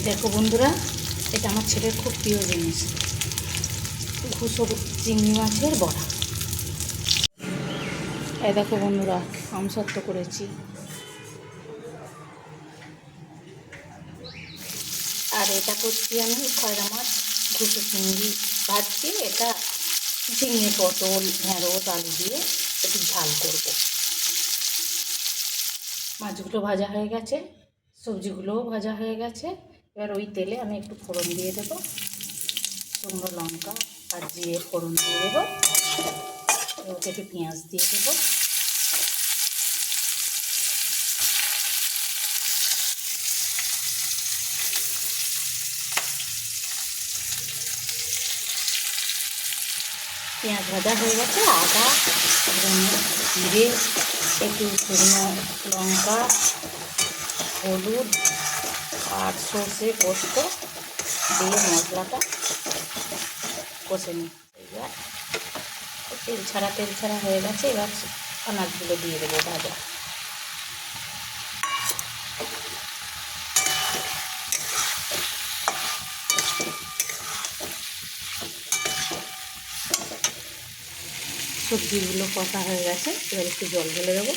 দেখো বন্ধুরা, এটা আমার ছেলের খুব প্রিয় জিনিস। ঘুষো চিংড়ি মাছের বড়া। এ দেখো বন্ধুরা আমসত্ব করেছি। আর এটা করছি আমি খয়রা মাছ ঘুষো চিংড়ি ভাজছি, এটা ঝিঙে পটল, ঢেঁড়স, আলু দিয়ে একটু ঝাল করব। মাছগুলো ভাজা হয়ে গেছে, সবজিগুলোও ভাজা হয়ে গেছে। এবার ওই তেলে আমি একটু ফোড়ন দিয়ে দেবো। শুকনো লঙ্কা আর জিরে ফোড়ন দিয়ে দেবো। ওকে একটু পেঁয়াজ দিয়ে দেবো। পেঁয়াজ ভাজা হয়ে গেছে, আদা জিরে, একটু শুকনো লঙ্কা, হলুদ আর সর্ষে পোস্ত দিয়ে মশলাটা কষে নিই। এবার তেল ছাড়া তেল ছাড়া হয়ে গেছে, এবার আনাজগুলো দিয়ে দেবো ভাজা। সবজিগুলো কষা হয়ে গেছে, এবার একটু জল ঢেলে দেবো।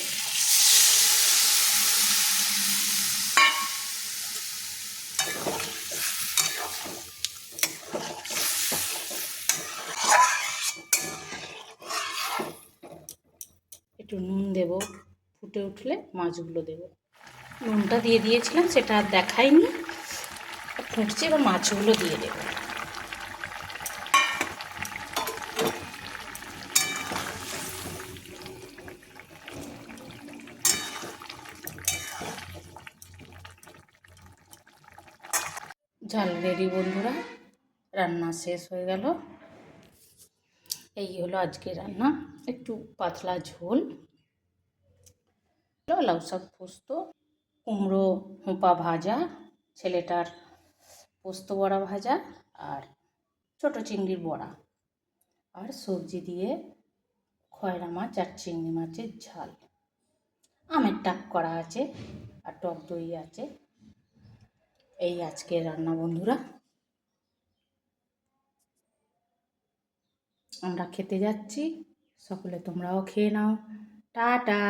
একটু নুন দেব। ফুটে উঠলে মাছগুলো দেব। নুনটা দিয়ে দিয়েছিলাম, সেটা আর দেখাইনি। ফুটছে, এবার মাছগুলো দিয়ে দেবো। ঝাল রেডি বন্ধুরা, রান্না শেষ হয়ে গেল। এই হলো আজকে রান্না। একটু পাতলা ঝোল। লাউ শাক পোস্ত, কুমড়ো হোঁপা ভাজা, ছেলেটার পোস্ত বড়া ভাজা আর ছোটো চিংড়ির বড়া। আর সবজি দিয়ে খয়রা মাছ আর চিংড়ি মাছের ঝাল। আমের টাক করা আছে আর টক দই আছে। এই আজকের রান্না বন্ধুরা। আমরা খেতে যাচ্ছি। সকলে তোমরাও খেয়ে নাও। টাটা।